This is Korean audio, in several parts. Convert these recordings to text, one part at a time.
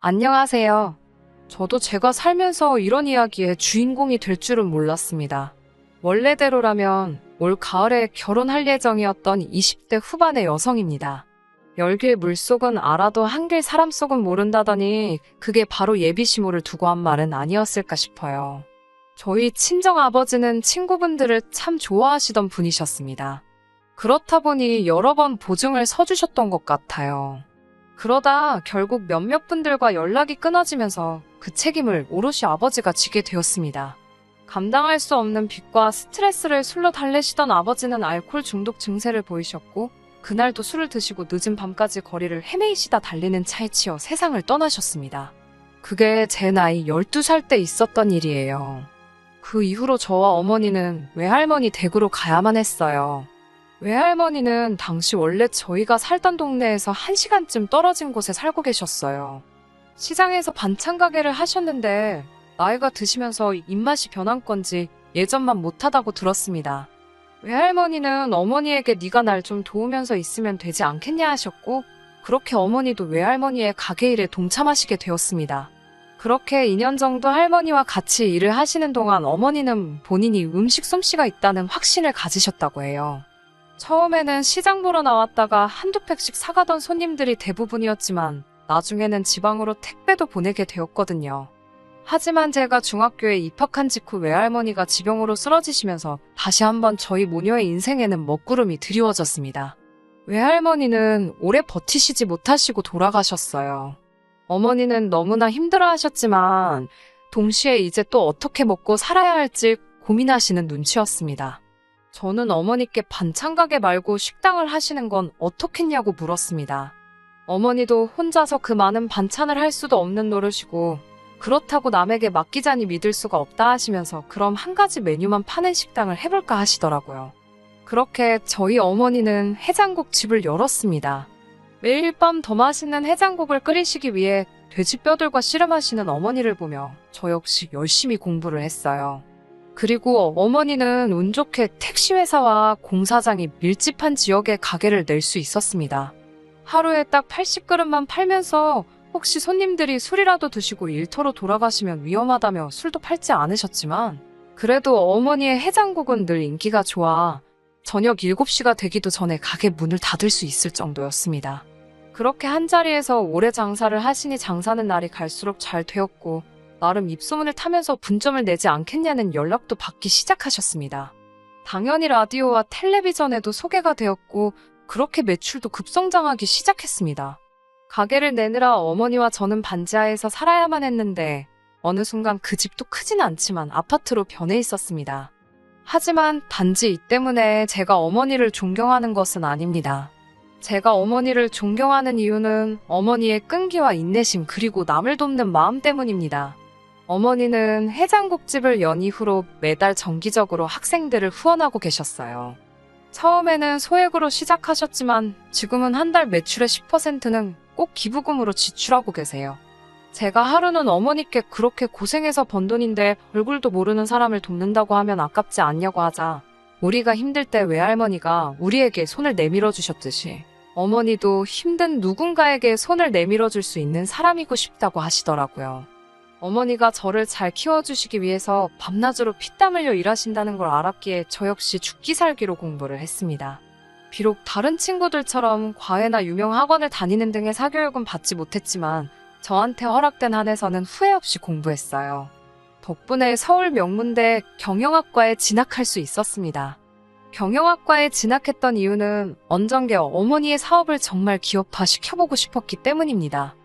안녕하세요. 저도 제가 살면서 이런 이야기의 주인공이 될 줄은 몰랐습니다. 원래대로라면 올 가을에 결혼할 예정이었던 20대 후반의 여성입니다. 열길 물속은 알아도 한길 사람 속은 모른다더니 그게 바로 예비시모를 두고 한 말은 아니었을까 싶어요. 저희 친정 아버지는 친구분들을 참 좋아하시던 분이셨습니다. 그렇다 보니 여러 번 보증을 서주셨던 것 같아요. 그러다 결국 몇몇 분들과 연락이 끊어지면서 그 책임을 오롯이 아버지가 지게 되었습니다. 감당할 수 없는 빚과 스트레스를 술로 달래시던 아버지는 알코올 중독 증세를 보이셨고 그날도 술을 드시고 늦은 밤까지 거리를 헤매이시다 달리는 차에 치여 세상을 떠나셨습니다. 그게 제 나이 12살 때 있었던 일이에요. 그 이후로 저와 어머니는 외할머니 댁으로 가야만 했어요. 외할머니는 당시 원래 저희가 살던 동네에서 1시간쯤 떨어진 곳에 살고 계셨어요. 시장에서 반찬 가게를 하셨는데 나이가 드시면서 입맛이 변한 건지 예전만 못하다고 들었습니다. 외할머니는 어머니에게 네가 날 좀 도우면서 있으면 되지 않겠냐 하셨고 그렇게 어머니도 외할머니의 가게 일에 동참하시게 되었습니다. 그렇게 2년 정도 할머니와 같이 일을 하시는 동안 어머니는 본인이 음식 솜씨가 있다는 확신을 가지셨다고 해요. 처음에는 시장 보러 나왔다가 한두 팩씩 사가던 손님들이 대부분이었지만 나중에는 지방으로 택배도 보내게 되었거든요. 하지만 제가 중학교에 입학한 직후 외할머니가 지병으로 쓰러지시면서 다시 한번 저희 모녀의 인생에는 먹구름이 드리워졌습니다. 외할머니는 오래 버티시지 못하시고 돌아가셨어요. 어머니는 너무나 힘들어 하셨지만 동시에 이제 또 어떻게 먹고 살아야 할지 고민하시는 눈치였습니다. 저는 어머니께 반찬 가게 말고 식당을 하시는 건 어떻겠냐고 물었습니다. 어머니도 혼자서 그 많은 반찬을 할 수도 없는 노릇이고 그렇다고 남에게 맡기자니 믿을 수가 없다 하시면서 그럼 한 가지 메뉴만 파는 식당을 해볼까 하시더라고요. 그렇게 저희 어머니는 해장국 집을 열었습니다. 매일 밤 더 맛있는 해장국을 끓이시기 위해 돼지뼈들과 씨름하시는 어머니를 보며 저 역시 열심히 공부를 했어요. 그리고 어머니는 운 좋게 택시회사와 공사장이 밀집한 지역에 가게를 낼 수 있었습니다. 하루에 딱 80그릇만 팔면서 혹시 손님들이 술이라도 드시고 일터로 돌아가시면 위험하다며 술도 팔지 않으셨지만 그래도 어머니의 해장국은 늘 인기가 좋아 저녁 7시가 되기도 전에 가게 문을 닫을 수 있을 정도였습니다. 그렇게 한자리에서 오래 장사를 하시니 장사는 날이 갈수록 잘 되었고 나름 입소문을 타면서 분점을 내지 않겠냐는 연락도 받기 시작하셨습니다. 당연히 라디오와 텔레비전에도 소개가 되었고 그렇게 매출도 급성장하기 시작했습니다. 가게를 내느라 어머니와 저는 반지하에서 살아야만 했는데 어느 순간 그 집도 크진 않지만 아파트로 변해 있었습니다. 하지만 단지 이 때문에 제가 어머니를 존경하는 것은 아닙니다. 제가 어머니를 존경하는 이유는 어머니의 끈기와 인내심 그리고 남을 돕는 마음 때문입니다. 어머니는 해장국집을 연 이후로 매달 정기적으로 학생들을 후원하고 계셨어요. 처음에는 소액으로 시작하셨지만 지금은 한 달 매출의 10%는 꼭 기부금으로 지출하고 계세요. 제가 하루는 어머니께 그렇게 고생해서 번 돈인데 얼굴도 모르는 사람을 돕는다고 하면 아깝지 않냐고 하자 우리가 힘들 때 외할머니가 우리에게 손을 내밀어 주셨듯이 어머니도 힘든 누군가에게 손을 내밀어 줄 수 있는 사람이고 싶다고 하시더라고요. 어머니가 저를 잘 키워주시기 위해서 밤낮으로 피땀 흘려 일하신다는 걸 알았기에 저 역시 죽기 살기로 공부를 했습니다. 비록 다른 친구들처럼 과외나 유명 학원을 다니는 등의 사교육은 받지 못했지만 저한테 허락된 한에서는 후회 없이 공부했어요. 덕분에 서울 명문대 경영학과에 진학할 수 있었습니다. 경영학과에 진학했던 이유는 언정계 어머니의 사업을 정말 기업화 시켜보고 싶었기 때문입니다.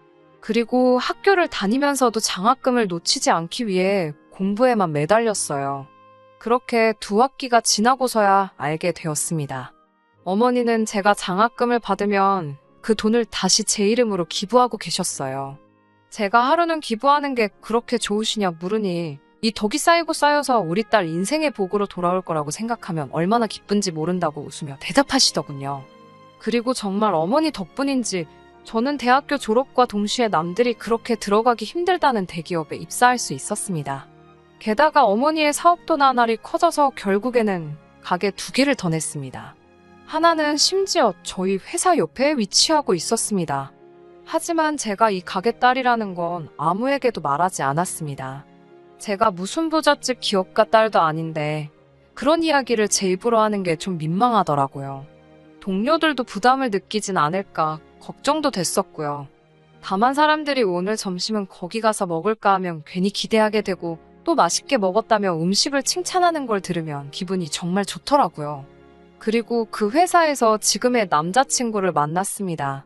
그리고 학교를 다니면서도 장학금을 놓치지 않기 위해 공부에만 매달렸어요. 그렇게 두 학기가 지나고서야 알게 되었습니다. 어머니는 제가 장학금을 받으면 그 돈을 다시 제 이름으로 기부하고 계셨어요. 제가 하루는 기부하는 게 그렇게 좋으시냐 물으니 이 덕이 쌓이고 쌓여서 우리 딸 인생의 복으로 돌아올 거라고 생각하면 얼마나 기쁜지 모른다고 웃으며 대답하시더군요. 그리고 정말 어머니 덕분인지 저는 대학교 졸업과 동시에 남들이 그렇게 들어가기 힘들다는 대기업에 입사할 수 있었습니다. 게다가 어머니의 사업도 나날이 커져서 결국에는 가게 두 개를 더 냈습니다. 하나는 심지어 저희 회사 옆에 위치하고 있었습니다. 하지만 제가 이 가게 딸이라는 건 아무에게도 말하지 않았습니다. 제가 무슨 부잣집 기업가 딸도 아닌데 그런 이야기를 제 입으로 하는 게 좀 민망하더라고요. 동료들도 부담을 느끼진 않을까 걱정도 됐었고요. 다만 사람들이 오늘 점심은 거기 가서 먹을까 하면 괜히 기대하게 되고 또 맛있게 먹었다며 음식을 칭찬하는 걸 들으면 기분이 정말 좋더라고요. 그리고 그 회사에서 지금의 남자친구를 만났습니다.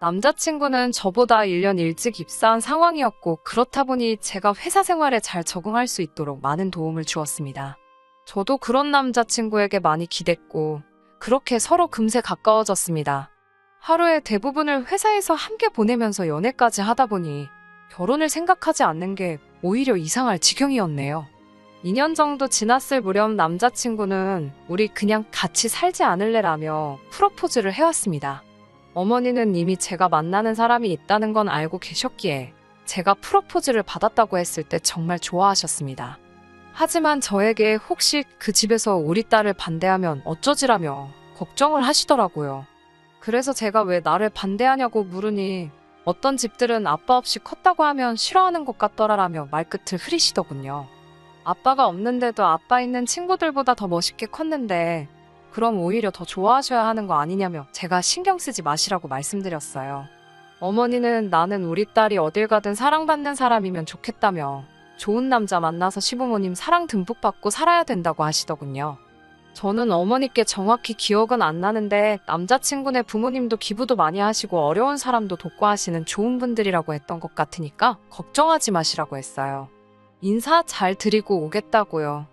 남자친구는 저보다 1년 일찍 입사한 상황이었고 그렇다 보니 제가 회사 생활에 잘 적응할 수 있도록 많은 도움을 주었습니다. 저도 그런 남자친구에게 많이 기댔고 그렇게 서로 금세 가까워졌습니다. 하루의 대부분을 회사에서 함께 보내면서 연애까지 하다 보니 결혼을 생각하지 않는 게 오히려 이상할 지경이었네요. 2년 정도 지났을 무렵 남자친구는 우리 그냥 같이 살지 않을래라며 프로포즈를 해왔습니다. 어머니는 이미 제가 만나는 사람이 있다는 건 알고 계셨기에 제가 프로포즈를 받았다고 했을 때 정말 좋아하셨습니다. 하지만 저에게 혹시 그 집에서 우리 딸을 반대하면 어쩌지라며 걱정을 하시더라고요. 그래서 제가 왜 나를 반대하냐고 물으니 어떤 집들은 아빠 없이 컸다고 하면 싫어하는 것 같더라라며 말끝을 흐리시더군요. 아빠가 없는데도 아빠 있는 친구들보다 더 멋있게 컸는데 그럼 오히려 더 좋아하셔야 하는 거 아니냐며 제가 신경 쓰지 마시라고 말씀드렸어요. 어머니는 나는 우리 딸이 어딜 가든 사랑받는 사람이면 좋겠다며 좋은 남자 만나서 시부모님 사랑 듬뿍 받고 살아야 된다고 하시더군요. 저는 어머니께 정확히 기억은 안 나는데 남자친구네 부모님도 기부도 많이 하시고 어려운 사람도 돕고 하시는 좋은 분들이라고 했던 것 같으니까 걱정하지 마시라고 했어요. 인사 잘 드리고 오겠다고요.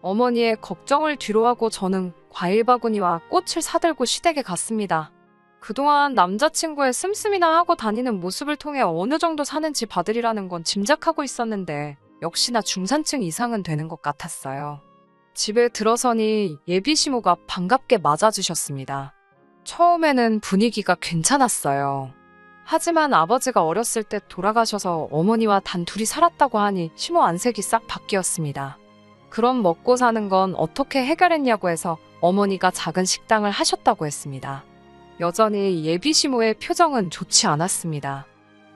어머니의 걱정을 뒤로하고 저는 과일 바구니와 꽃을 사들고 시댁에 갔습니다. 그동안 남자친구의 씀씀이나 하고 다니는 모습을 통해 어느 정도 사는지 받으리라는 건 짐작하고 있었는데 역시나 중산층 이상은 되는 것 같았어요. 집에 들어서니 예비 시모가 반갑게 맞아주셨습니다. 처음에는 분위기가 괜찮았어요. 하지만 아버지가 어렸을 때 돌아가셔서 어머니와 단 둘이 살았다고 하니 시모 안색이 싹 바뀌었습니다. 그럼 먹고 사는 건 어떻게 해결했냐고 해서 어머니가 작은 식당을 하셨다고 했습니다. 여전히 예비 시모의 표정은 좋지 않았습니다.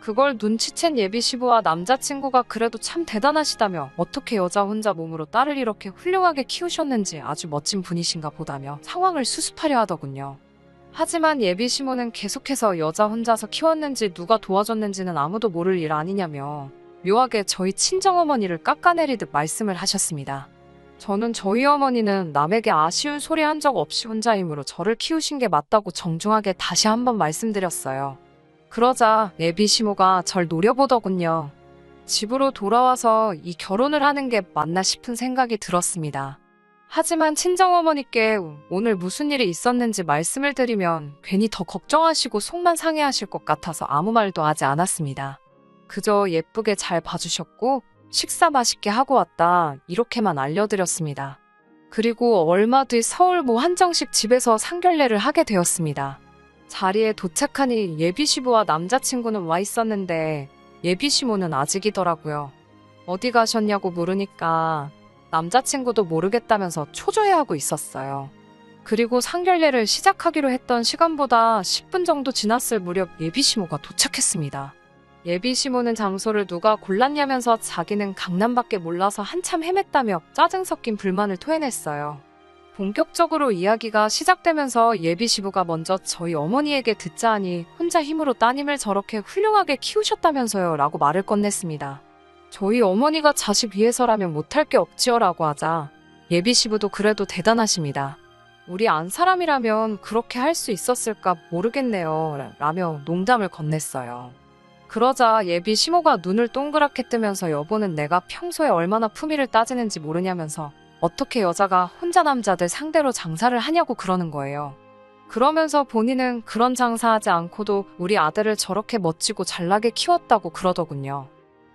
그걸 눈치챈 예비 시부와 남자친구가 그래도 참 대단하시다며 어떻게 여자 혼자 몸으로 딸을 이렇게 훌륭하게 키우셨는지 아주 멋진 분이신가 보다며 상황을 수습하려 하더군요. 하지만 예비 시모는 계속해서 여자 혼자서 키웠는지 누가 도와줬는지는 아무도 모를 일 아니냐며 묘하게 저희 친정어머니를 깎아내리듯 말씀을 하셨습니다. 저는 저희 어머니는 남에게 아쉬운 소리 한 적 없이 혼자이므로 저를 키우신 게 맞다고 정중하게 다시 한번 말씀드렸어요. 그러자 예비 시모가 절 노려보더군요. 집으로 돌아와서 이 결혼을 하는 게 맞나 싶은 생각이 들었습니다. 하지만 친정어머니께 오늘 무슨 일이 있었는지 말씀을 드리면 괜히 더 걱정하시고 속만 상해하실 것 같아서 아무 말도 하지 않았습니다. 그저 예쁘게 잘 봐주셨고 식사 맛있게 하고 왔다 이렇게만 알려드렸습니다. 그리고 얼마 뒤 서울 모 한정식 집에서 상견례를 하게 되었습니다. 자리에 도착하니 예비시부와 남자친구는 와 있었는데 예비시모는 아직이더라고요. 어디 가셨냐고 물으니까 남자친구도 모르겠다면서 초조해하고 있었어요. 그리고 상견례를 시작하기로 했던 시간보다 10분 정도 지났을 무렵 예비시모가 도착했습니다. 예비시모는 장소를 누가 골랐냐면서 자기는 강남밖에 몰라서 한참 헤맸다며 짜증 섞인 불만을 토해냈어요. 본격적으로 이야기가 시작되면서 예비 시부가 먼저 저희 어머니에게 듣자 하니 혼자 힘으로 따님을 저렇게 훌륭하게 키우셨다면서요 라고 말을 건넸습니다. 저희 어머니가 자식 위해서라면 못할 게 없지요 라고 하자 예비 시부도 그래도 대단하십니다. 우리 안 사람이라면 그렇게 할 수 있었을까 모르겠네요 라며 농담을 건넸어요. 그러자 예비 시모가 눈을 동그랗게 뜨면서 여보는 내가 평소에 얼마나 품위를 따지는지 모르냐면서 어떻게 여자가 혼자 남자들 상대로 장사를 하냐고 그러는 거예요. 그러면서 본인은 그런 장사하지 않고도 우리 아들을 저렇게 멋지고 잘나게 키웠다고 그러더군요.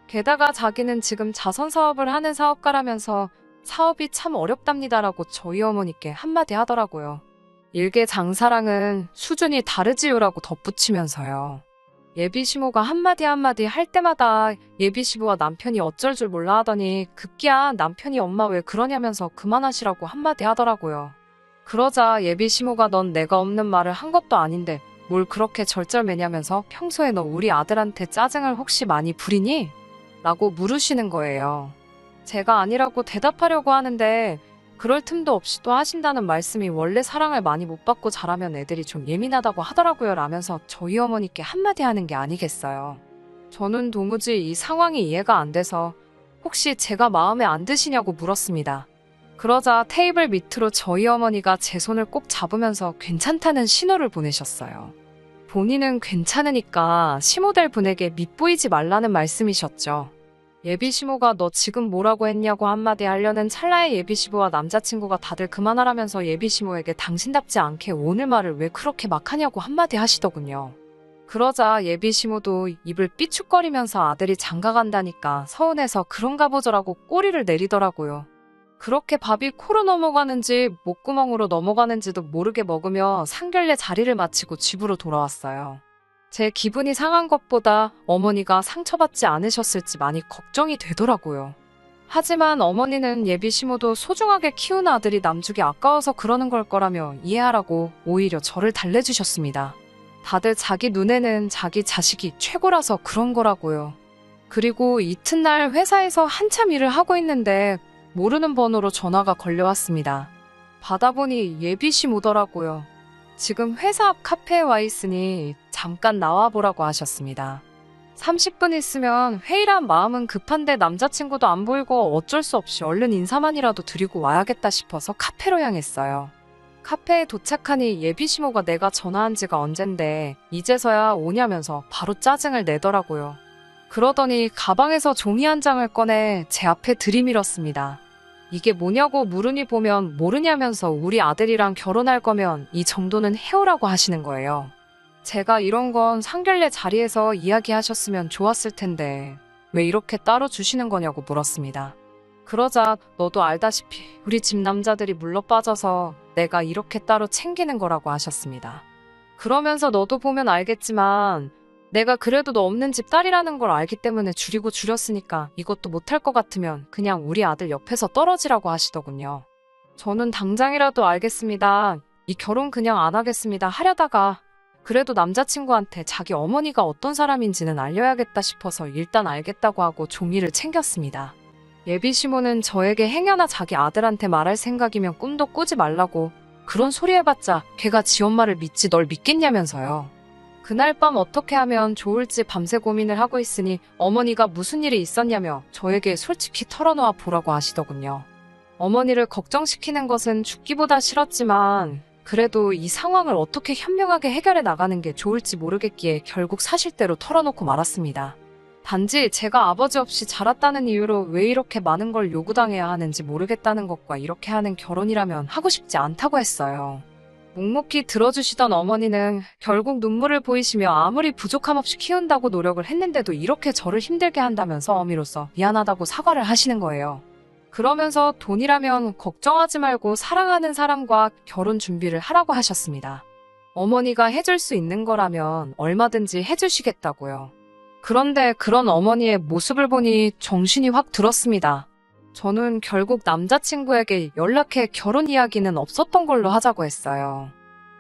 게다가 자기는 지금 자선 사업을 하는 사업가라면서 사업이 참 어렵답니다라고 저희 어머니께 한마디 하더라고요. 일개 장사랑은 수준이 다르지요라고 덧붙이면서요. 예비 시모가 한마디 한마디 할 때마다 예비 시부와 남편이 어쩔 줄 몰라 하더니 급기야 남편이 엄마 왜 그러냐면서 그만하시라고 한마디 하더라고요. 그러자 예비 시모가 넌 내가 없는 말을 한 것도 아닌데 뭘 그렇게 절절매냐면서 평소에 너 우리 아들한테 짜증을 혹시 많이 부리니? 라고 물으시는 거예요. 제가 아니라고 대답하려고 하는데 그럴 틈도 없이 또 하신다는 말씀이 원래 사랑을 많이 못 받고 자라면 애들이 좀 예민하다고 하더라고요 라면서 저희 어머니께 한마디 하는 게 아니겠어요. 저는 도무지 이 상황이 이해가 안 돼서 혹시 제가 마음에 안 드시냐고 물었습니다. 그러자 테이블 밑으로 저희 어머니가 제 손을 꼭 잡으면서 괜찮다는 신호를 보내셨어요. 본인은 괜찮으니까 시모델 분에게 밉보이지 말라는 말씀이셨죠. 예비 시모가 너 지금 뭐라고 했냐고 한마디 하려는 찰나의 예비 시부와 남자친구가 다들 그만하라면서 예비 시모에게 당신답지 않게 오늘 말을 왜 그렇게 막 하냐고 한마디 하시더군요. 그러자 예비 시모도 입을 삐축거리면서 아들이 장가 간다니까 서운해서 그런가 보죠라고 꼬리를 내리더라고요. 그렇게 밥이 코로 넘어가는지 목구멍으로 넘어가는지도 모르게 먹으며 상결례 자리를 마치고 집으로 돌아왔어요. 제 기분이 상한 것보다 어머니가 상처받지 않으셨을지 많이 걱정이 되더라고요. 하지만 어머니는 예비 시모도 소중하게 키운 아들이 남주기 아까워서 그러는 걸 거라며 이해하라고 오히려 저를 달래주셨습니다. 다들 자기 눈에는 자기 자식이 최고라서 그런 거라고요. 그리고 이튿날 회사에서 한참 일을 하고 있는데 모르는 번호로 전화가 걸려왔습니다. 받아보니 예비심 오더라고요. 지금 회사 앞 카페에 와 있으니 잠깐 나와보라고 하셨습니다. 30분 있으면 회의란 마음은 급한데 남자친구도 안 보이고 어쩔 수 없이 얼른 인사만이라도 드리고 와야겠다 싶어서 카페로 향했어요. 카페에 도착하니 예비시모가 내가 전화한 지가 언젠데 이제서야 오냐면서 바로 짜증을 내더라고요. 그러더니 가방에서 종이 한 장을 꺼내 제 앞에 들이밀었습니다. 이게 뭐냐고 물으니 보면 모르냐면서 우리 아들이랑 결혼할 거면 이 정도는 해오라고 하시는 거예요. 제가 이런 건 상결례 자리에서 이야기하셨으면 좋았을 텐데 왜 이렇게 따로 주시는 거냐고 물었습니다. 그러자 너도 알다시피 우리 집 남자들이 물러 빠져서 내가 이렇게 따로 챙기는 거라고 하셨습니다. 그러면서 너도 보면 알겠지만 내가 그래도 너 없는 집 딸이라는 걸 알기 때문에 줄이고 줄였으니까 이것도 못할 것 같으면 그냥 우리 아들 옆에서 떨어지라고 하시더군요. 저는 당장이라도 알겠습니다. 이 결혼 그냥 안 하겠습니다. 하려다가 그래도 남자친구한테 자기 어머니가 어떤 사람인지는 알려야겠다 싶어서 일단 알겠다고 하고 종이를 챙겼습니다. 예비 시모는 저에게 행여나 자기 아들한테 말할 생각이면 꿈도 꾸지 말라고 그런 소리 해봤자 걔가 지 엄마를 믿지 널 믿겠냐면서요. 그날 밤 어떻게 하면 좋을지 밤새 고민을 하고 있으니 어머니가 무슨 일이 있었냐며 저에게 솔직히 털어놓아 보라고 하시더군요. 어머니를 걱정시키는 것은 죽기보다 싫었지만 그래도 이 상황을 어떻게 현명하게 해결해 나가는 게 좋을지 모르겠기에 결국 사실대로 털어놓고 말았습니다. 단지 제가 아버지 없이 자랐다는 이유로 왜 이렇게 많은 걸 요구당해야 하는지 모르겠다는 것과 이렇게 하는 결혼이라면 하고 싶지 않다고 했어요. 묵묵히 들어주시던 어머니는 결국 눈물을 보이시며 아무리 부족함 없이 키운다고 노력을 했는데도 이렇게 저를 힘들게 한다면서 어미로서 미안하다고 사과를 하시는 거예요. 그러면서 돈이라면 걱정하지 말고 사랑하는 사람과 결혼 준비를 하라고 하셨습니다. 어머니가 해줄 수 있는 거라면 얼마든지 해주시겠다고요. 그런데 그런 어머니의 모습을 보니 정신이 확 들었습니다. 저는 결국 남자친구에게 연락해 결혼 이야기는 없었던 걸로 하자고 했어요.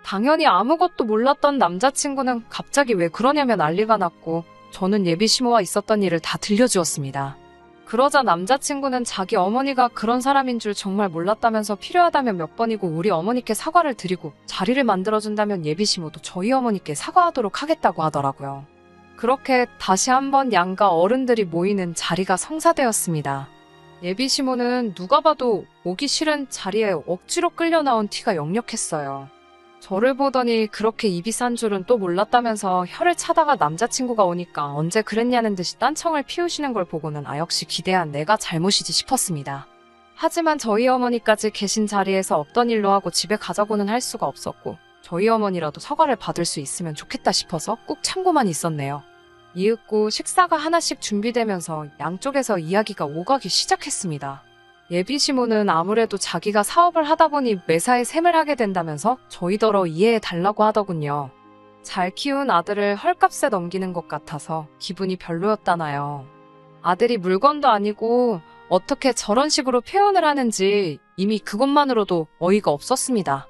당연히 아무것도 몰랐던 남자친구는 갑자기 왜 그러냐며 난리가 났고 저는 예비 시모와 있었던 일을 다 들려주었습니다. 그러자 남자친구는 자기 어머니가 그런 사람인 줄 정말 몰랐다면서 필요하다면 몇 번이고 우리 어머니께 사과를 드리고 자리를 만들어준다면 예비 시모도 저희 어머니께 사과하도록 하겠다고 하더라고요. 그렇게 다시 한번 양가 어른들이 모이는 자리가 성사되었습니다. 예비 시모는 누가 봐도 오기 싫은 자리에 억지로 끌려 나온 티가 역력했어요. 저를 보더니 그렇게 입이 싼 줄은 또 몰랐다면서 혀를 차다가 남자친구가 오니까 언제 그랬냐는 듯이 딴청을 피우시는 걸 보고는 아 역시 기대한 내가 잘못이지 싶었습니다. 하지만 저희 어머니까지 계신 자리에서 없던 일로 하고 집에 가자고는 할 수가 없었고 저희 어머니라도 사과를 받을 수 있으면 좋겠다 싶어서 꾹 참고만 있었네요. 이윽고 식사가 하나씩 준비되면서 양쪽에서 이야기가 오가기 시작했습니다. 예비 시모는 아무래도 자기가 사업을 하다 보니 매사에 샘을 하게 된다면서 저희더러 이해해 달라고 하더군요. 잘 키운 아들을 헐값에 넘기는 것 같아서 기분이 별로였다나요. 아들이 물건도 아니고 어떻게 저런 식으로 표현을 하는지 이미 그것만으로도 어이가 없었습니다.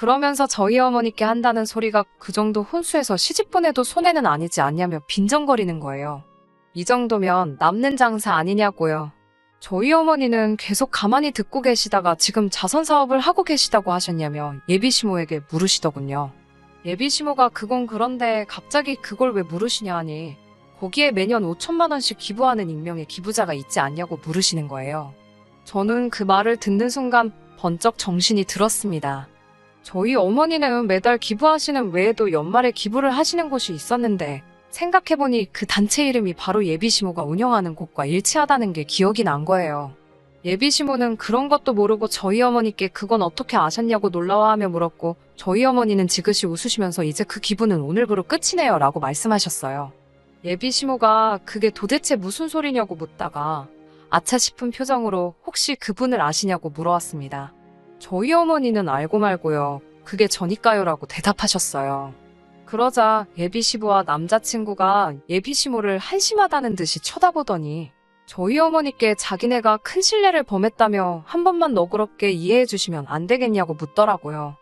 그러면서 저희 어머니께 한다는 소리가 그 정도 혼수해서 시집 보내도 손해는 아니지 않냐며 빈정거리는 거예요. 이 정도면 남는 장사 아니냐고요. 저희 어머니는 계속 가만히 듣고 계시다가 지금 자선 사업을 하고 계시다고 하셨냐며 예비시모에게 물으시더군요. 예비시모가 그건 그런데 갑자기 그걸 왜 물으시냐 하니 거기에 매년 5천만 원씩 기부하는 익명의 기부자가 있지 않냐고 물으시는 거예요. 저는 그 말을 듣는 순간 번쩍 정신이 들었습니다. 저희 어머니는 매달 기부하시는 외에도 연말에 기부를 하시는 곳이 있었는데 생각해보니 그 단체 이름이 바로 예비시모가 운영하는 곳과 일치하다는 게 기억이 난 거예요. 예비시모는 그런 것도 모르고 저희 어머니께 그건 어떻게 아셨냐고 놀라워하며 물었고 저희 어머니는 지그시 웃으시면서 이제 그 기부는 오늘부로 끝이네요 라고 말씀하셨어요. 예비시모가 그게 도대체 무슨 소리냐고 묻다가 아차 싶은 표정으로 혹시 그분을 아시냐고 물어왔습니다. 저희 어머니는 알고 말고요. 그게 저니까요라고 대답하셨어요. 그러자 예비 시부와 남자친구가 예비 시모를 한심하다는 듯이 쳐다보더니 저희 어머니께 자기네가 큰 신뢰를 범했다며 한 번만 너그럽게 이해해 주시면 안 되겠냐고 묻더라고요.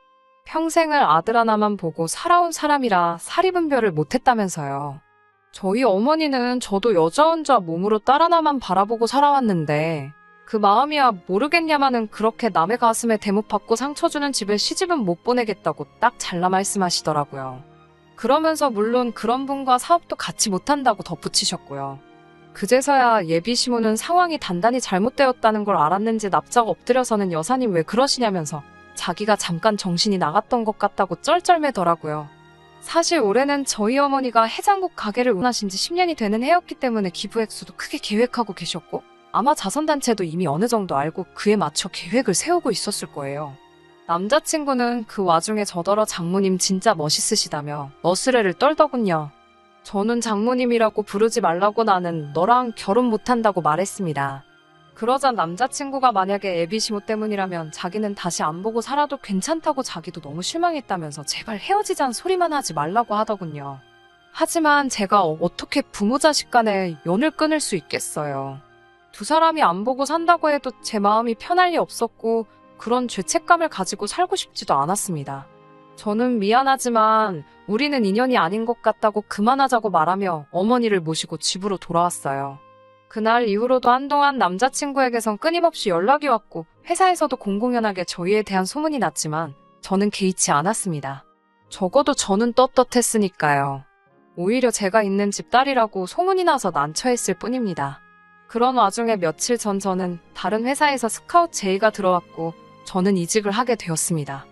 평생을 아들 하나만 보고 살아온 사람이라 사리분별을 못했다면서요. 저희 어머니는 저도 여자 혼자 몸으로 딸 하나만 바라보고 살아왔는데 그 마음이야 모르겠냐마는 그렇게 남의 가슴에 대못 받고 상처 주는 집에 시집은 못 보내겠다고 딱 잘라 말씀하시더라고요. 그러면서 물론 그런 분과 사업도 같이 못한다고 덧붙이셨고요. 그제서야 예비 시모는 상황이 단단히 잘못되었다는 걸 알았는지 납작 엎드려서는 여사님 왜 그러시냐면서 자기가 잠깐 정신이 나갔던 것 같다고 쩔쩔매더라고요. 사실 올해는 저희 어머니가 해장국 가게를 운하신 지 10년이 되는 해였기 때문에 기부 액수도 크게 계획하고 계셨고 아마 자선단체도 이미 어느 정도 알고 그에 맞춰 계획을 세우고 있었을 거예요. 남자친구는 그 와중에 저더러 장모님 진짜 멋있으시다며 너스레를 떨더군요. 저는 장모님이라고 부르지 말라고 나는 너랑 결혼 못한다고 말했습니다. 그러자 남자친구가 만약에 애비시모 때문이라면 자기는 다시 안 보고 살아도 괜찮다고 자기도 너무 실망했다면서 제발 헤어지자는 소리만 하지 말라고 하더군요. 하지만 제가 어- 어떻게 부모 자식 간에 연을 끊을 수 있겠어요. 두 사람이 안 보고 산다고 해도 제 마음이 편할 리 없었고 그런 죄책감을 가지고 살고 싶지도 않았습니다. 저는 미안하지만 우리는 인연이 아닌 것 같다고 그만하자고 말하며 어머니를 모시고 집으로 돌아왔어요. 그날 이후로도 한동안 남자친구에게선 끊임없이 연락이 왔고 회사에서도 공공연하게 저희에 대한 소문이 났지만 저는 개의치 않았습니다. 적어도 저는 떳떳했으니까요. 오히려 제가 있는 집 딸이라고 소문이 나서 난처했을 뿐입니다. 그런 와중에 며칠 전 저는 다른 회사에서 스카우트 제의가 들어왔고 저는 이직을 하게 되었습니다.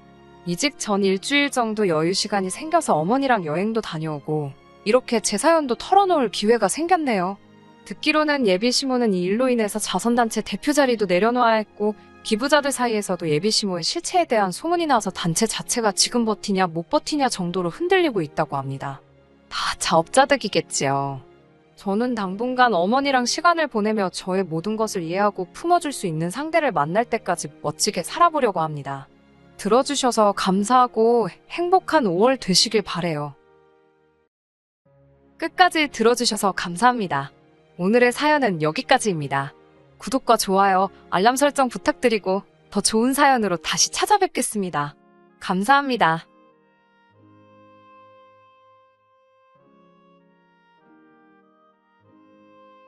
이직 전 일주일 정도 여유 시간이 생겨서 어머니랑 여행도 다녀오고 이렇게 제 사연도 털어놓을 기회가 생겼네요. 듣기로는 예비 시모는 이 일로 인해서 자선단체 대표 자리도 내려놓아야 했고 기부자들 사이에서도 예비 시모의 실체에 대한 소문이 나서 단체 자체가 지금 버티냐 못 버티냐 정도로 흔들리고 있다고 합니다. 다 자업자득이겠지요. 저는 당분간 어머니랑 시간을 보내며 저의 모든 것을 이해하고 품어줄 수 있는 상대를 만날 때까지 멋지게 살아보려고 합니다. 들어주셔서 감사하고 행복한 5월 되시길 바래요. 끝까지 들어주셔서 감사합니다. 오늘의 사연은 여기까지입니다. 구독과 좋아요, 알람 설정 부탁드리고 더 좋은 사연으로 다시 찾아뵙겠습니다. 감사합니다.